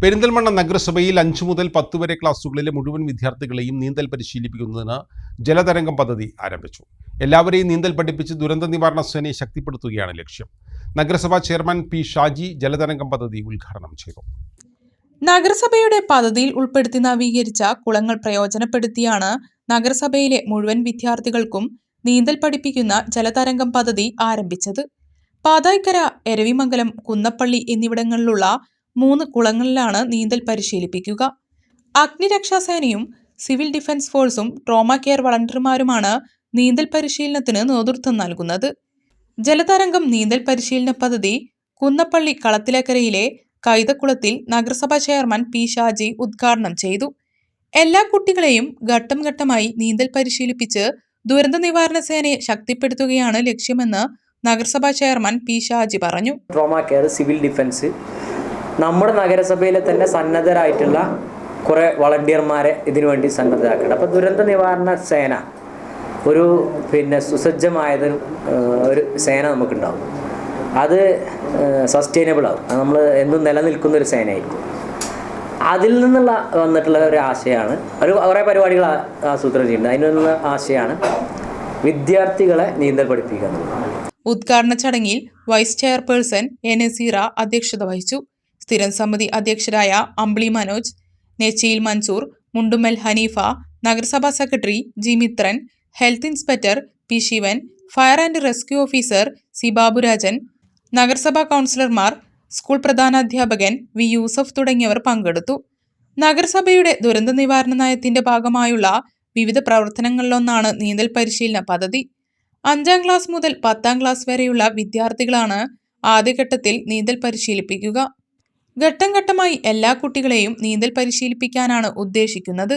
പെരിന്തൽമണ്ണ നഗരസഭയിൽ അഞ്ചു മുതൽ പത്ത് വരെ ക്ലാസ്സുകളിലെ മുഴുവൻ വിദ്യാർത്ഥികളെയും നീന്തൽ പരിശീലിപ്പിക്കുന്നതിന് ജലതരംഗം പദ്ധതി ആരംഭിച്ചു. എല്ലാവരെയും നീന്തൽ പഠിപ്പിച്ച് ദുരന്ത നിവാരണ സേനയെ ശക്തിപ്പെടുത്തുകയാണ് ലക്ഷ്യം. നഗരസഭാ ചെയർമാൻ പി ഷാജി ജലതരംഗം പദ്ധതി ഉദ്ഘാടനം ചെയ്തു. നഗരസഭയുടെ പദ്ധതിയിൽ ഉൾപ്പെടുത്തി നവീകരിച്ച കുളങ്ങൾ പ്രയോജനപ്പെടുത്തിയാണ് നഗരസഭയിലെ മുഴുവൻ വിദ്യാർത്ഥികൾക്കും നീന്തൽ പഠിപ്പിക്കുന്ന ജലതരംഗം പദ്ധതി ആരംഭിച്ചത്. പാതായ്ക്കര എരവിമംഗലം കുന്നപ്പള്ളി എന്നിവിടങ്ങളിലുള്ള മൂന്ന് കുളങ്ങളിലാണ് നീന്തൽ പരിശീലിപ്പിക്കുക. അഗ്നിരക്ഷാസേനയും സിവിൽ ഡിഫൻസ് ഫോഴ്സും ട്രോമ കെയർ വളണ്ടിയർമാരുമാണ് നീന്തൽ പരിശീലനത്തിന് നേതൃത്വം നൽകുന്നത്. ജലതരംഗം നീന്തൽ പരിശീലന പദ്ധതി കുന്നപ്പള്ളി കളത്തിലക്കരയിലെ കൈതക്കുളത്തിൽ നഗരസഭാ ചെയർമാൻ പി ഷാജി ഉദ്ഘാടനം ചെയ്തു. എല്ലാ കുട്ടികളെയും ഘട്ടം ഘട്ടമായി നീന്തൽ പരിശീലിപ്പിച്ച് ദുരന്ത നിവാരണ സേനയെ ശക്തിപ്പെടുത്തുകയാണ് ലക്ഷ്യമെന്ന് നഗരസഭാ ചെയർമാൻ പി ഷാജി പറഞ്ഞു. ട്രോമ കെയർ സിവിൽ ഡിഫൻസ് നമ്മുടെ നഗരസഭയിലെ തന്നെ സന്നദ്ധരായിട്ടുള്ള കുറേ വളണ്ടിയർമാരെ ഇതിനു വേണ്ടി സന്നദ്ധരാക്കുന്നുണ്ട്. അപ്പോൾ ദുരന്ത നിവാരണ സേന ഒരു പിന്നെ സുസജ്ജമായത് ഒരു സേന നമുക്കുണ്ടാവും. അത് സസ്റ്റൈനബിൾ ആവും. നമ്മൾ എന്നും നിലനിൽക്കുന്ന ഒരു സേനയായിരിക്കും. അതിൽ നിന്നുള്ള വന്നിട്ടുള്ള ഒരു ആശയമാണ് ഒരു കുറേ പരിപാടികൾ ആസൂത്രണം ചെയ്യുന്നുണ്ട്. അതിൽ നിന്നുള്ള ആശയമാണ് വിദ്യാർത്ഥികളെ നീന്തൽ പഠിപ്പിക്കുക ഉദ്ഘാടന ചടങ്ങിൽ വൈസ് ചെയർപേഴ്സൺ എ നസീറ അധ്യക്ഷത വഹിച്ചു. സ്ഥിരം സമിതി അധ്യക്ഷരായ അമ്പിളി മനോജ് നെച്ചിയിൽ മൻസൂർ മുണ്ടുമൽ ഹനീഫ നഗരസഭാ secretary G Mithran health inspector P Sivan fire and rescue officer C Baburajan നഗരസഭാ കൗൺസിലർമാർ സ്കൂൾ പ്രധാനാധ്യാപകൻ വി യൂസഫ് തുടങ്ങിയവർ പങ്കെടുത്തു. നഗരസഭയുടെ ദുരന്ത നിവാരണ നയത്തിന്റെ ഭാഗമായുള്ള വിവിധ പ്രവർത്തനങ്ങളിലൊന്നാണ് നീന്തൽ പരിശീലന പദ്ധതി. അഞ്ചാം ക്ലാസ് മുതൽ പത്താം ക്ലാസ് വരെയുള്ള വിദ്യാർത്ഥികളാണ് ആദ്യഘട്ടത്തിൽ നീന്തൽ പരിശീലിപ്പിക്കുക. ഘട്ടം ഘട്ടമായി എല്ലാ കുട്ടികളെയും നീന്തൽ പരിശീലിപ്പിക്കാനാണ് ഉദ്ദേശിക്കുന്നത്.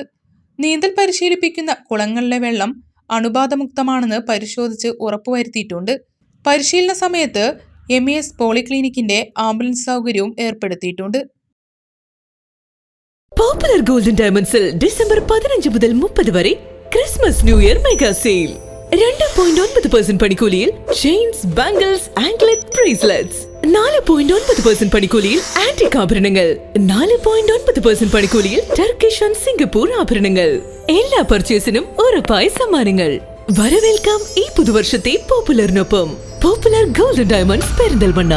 നീന്തൽ പരിശീലിപ്പിക്കുന്ന കുളങ്ങളിലെ വെള്ളം അണുബാധമുക്തമാണെന്ന് പരിശോധിച്ച് ഉറപ്പുവരുത്തിയിട്ടുണ്ട്. പരിശീലന സമയത്ത് എം ഇ എസ് പോളിക്ലിനിക്കിന്റെ ആംബുലൻസ് സൗകര്യവും ഏർപ്പെടുത്തിയിട്ടുണ്ട്. പോപ്പുലർ ഗോൾഡൻ ഡയമണ്ട്സിൽ ഡിസംബർ പതിനഞ്ച് മുതൽ മുപ്പത് വരെ Christmas new year mega sale രണ്ട് പോയിന്റ് ഒൻപത് പെർസെന്റ് പണിക്കൂലിയിൽ ചെയിൻസ് ബാംഗിൾസ് ആംഗ്ലറ്റ് ബ്രേസ്ലെറ്റ്സ് നാല് പോയിന്റ് ഒൻപത് പെർസെന്റ് പണിക്കൂലിയിൽ ആന്റിക് ആഭരണങ്ങൾ നാല് പോയിന്റ് ഒൻപത് പെർസെന്റ് പണിക്കൂലിയിൽ ടർക്കിഷ് ആൻഡ് സിംഗപ്പൂർ ആഭരണങ്ങൾ എല്ലാ പർച്ചേസിനും ഉറപ്പായ സമ്മാനങ്ങൾ വരവേൽക്കാം ഈ പുതുവർഷത്തെ പോപ്പുലറിനൊപ്പം പോപ്പുലർ ഗോൾഡൻ ഡയമണ്ട്സ് പെരിന്തൽമണ്ണ